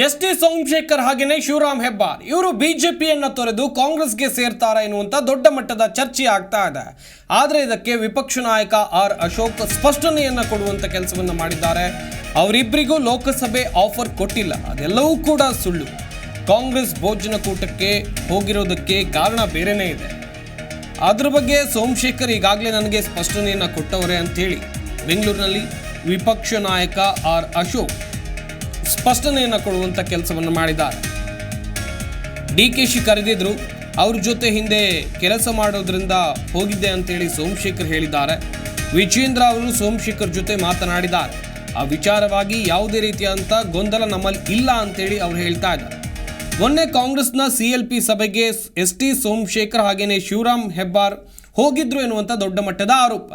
S T Somashekar ಹಾಗೆಯೇ ಶಿವರಾಮ್ ಹೆಬ್ಬಾರ್. ಇವರು ಬಿಜೆಪಿಯನ್ನ ತೊರೆದು ಕಾಂಗ್ರೆಸ್ಗೆ ಸೇರ್ತಾರೆ ಎನ್ನುವಂಥ ದೊಡ್ಡ ಮಟ್ಟದ ಚರ್ಚೆ ಆಗ್ತಾ ಇದೆ. ಆದರೆ ಇದಕ್ಕೆ ವಿಪಕ್ಷ ನಾಯಕ ಆರ್ ಅಶೋಕ್ ಸ್ಪಷ್ಟನೆಯನ್ನು ಕೊಡುವಂತ ಕೆಲಸವನ್ನು ಮಾಡಿದ್ದಾರೆ. ಅವರಿಬ್ಬರಿಗೂ ಲೋಕಸಭೆ ಆಫರ್ ಕೊಟ್ಟಿಲ್ಲ. ಅದೆಲ್ಲವೂ ಕೂಡ ಸುಳ್ಳು. ಕಾಂಗ್ರೆಸ್ ಭೋಜನ ಕೂಟಕ್ಕೆ ಹೋಗಿರೋದಕ್ಕೆ ಕಾರಣ ಬೇರೆಯೇ ಇದೆ. ಅದ್ರ ಬಗ್ಗೆ ಸೋಮಶೇಖರ್ ಈಗಾಗಲೇ ನನಗೆ ಸ್ಪಷ್ಟನೆಯನ್ನು ಕೊಟ್ಟವರೇ ಅಂಥೇಳಿ. ಬೆಂಗಳೂರಿನಲ್ಲಿ ವಿಪಕ್ಷ ನಾಯಕ ಆರ್ ಅಶೋಕ್ ಸ್ಪಷ್ಟನೆಯನ್ನು ಕೊಡುವಂಥ ಕೆಲಸವನ್ನು ಮಾಡಿದ್ದಾರೆ. ಡಿ ಕೆ ಶಿ ಕರೆದಿದ್ರು, ಅವ್ರ ಜೊತೆ ಹಿಂದೆ ಕೆಲಸ ಮಾಡೋದ್ರಿಂದ ಹೋಗಿದ್ದೆ ಅಂತೇಳಿ ಸೋಮಶೇಖರ್ ಹೇಳಿದ್ದಾರೆ. ವಿಜೇಂದ್ರ ಅವರು ಸೋಮಶೇಖರ್ ಜೊತೆ ಮಾತನಾಡಿದ್ದಾರೆ. ಆ ವಿಚಾರವಾಗಿ ಯಾವುದೇ ರೀತಿಯಾದಂಥ ಗೊಂದಲ ನಮ್ಮಲ್ಲಿ ಇಲ್ಲ ಅಂತೇಳಿ ಅವ್ರು ಹೇಳ್ತಾ ಇದ್ದಾರೆ. ಮೊನ್ನೆ ಕಾಂಗ್ರೆಸ್ನ ಸಿ ಎಲ್ ಪಿ ಸಭೆಗೆ ಎಸ್ ಟಿ ಸೋಮಶೇಖರ್ ಹಾಗೆಯೇ ಶಿವರಾಮ್ ಹೆಬ್ಬಾರ್ ಹೋಗಿದ್ರು ಎನ್ನುವಂಥ ದೊಡ್ಡ ಮಟ್ಟದ ಆರೋಪ.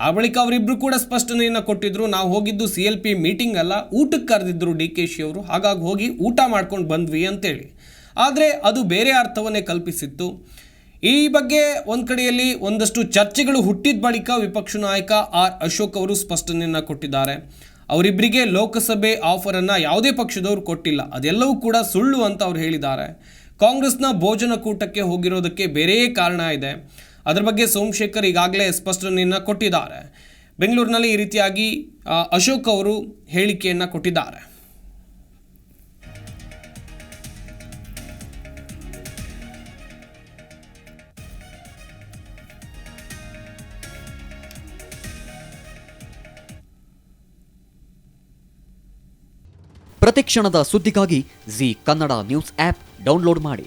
ಆ ಬಳಿಕ ಅವರಿಬ್ಬರು ಕೂಡ ಸ್ಪಷ್ಟನೆಯನ್ನು ಕೊಟ್ಟಿದ್ರು. ನಾವು ಹೋಗಿದ್ದು ಸಿ ಎಲ್ ಪಿ ಮೀಟಿಂಗ್ ಅಲ್ಲ, ಊಟಕ್ಕೆ ಕರೆದಿದ್ರು ಡಿ ಕೆ ಶಿ ಅವರು. ಹಾಗಾಗಿ ಹೋಗಿ ಊಟ ಮಾಡ್ಕೊಂಡು ಬಂದ್ವಿ ಅಂತೇಳಿ. ಆದರೆ ಅದು ಬೇರೆ ಅರ್ಥವನ್ನೇ ಕಲ್ಪಿಸಿತ್ತು. ಈ ಬಗ್ಗೆ ಒಂದು ಕಡೆಯಲ್ಲಿ ಒಂದಷ್ಟು ಚರ್ಚೆಗಳು ಹುಟ್ಟಿದ ಬಳಿಕ ವಿಪಕ್ಷ ನಾಯಕ ಆರ್ ಅಶೋಕ್ ಅವರು ಸ್ಪಷ್ಟನೆಯನ್ನು ಕೊಟ್ಟಿದ್ದಾರೆ. ಅವರಿಬ್ಬರಿಗೆ ಲೋಕಸಭೆ ಆಫರನ್ನು ಯಾವುದೇ ಪಕ್ಷದವರು ಕೊಟ್ಟಿಲ್ಲ. ಅದೆಲ್ಲವೂ ಕೂಡ ಸುಳ್ಳು ಅಂತ ಅವ್ರು ಹೇಳಿದ್ದಾರೆ. ಕಾಂಗ್ರೆಸ್ನ ಭೋಜನ ಕೂಟಕ್ಕೆ ಹೋಗಿರೋದಕ್ಕೆ ಬೇರೆಯೇ ಕಾರಣ ಇದೆ. ಅದರ ಬಗ್ಗೆ ಸೋಮಶೇಖರ್ ಈಗಾಗಲೇ ಸ್ಪಷ್ಟನೆಯನ್ನು ಕೊಟ್ಟಿದ್ದಾರೆ. ಬೆಂಗಳೂರಿನಲ್ಲಿ ಈ ರೀತಿಯಾಗಿ ಅಶೋಕ್ ಅವರು ಹೇಳಿಕೆಯನ್ನು ಕೊಟ್ಟಿದ್ದಾರೆ. ಪ್ರತಿಕ್ಷಣದ ಸುದ್ದಿಗಾಗಿ Zee Kannada news app download ಮಾಡಿ.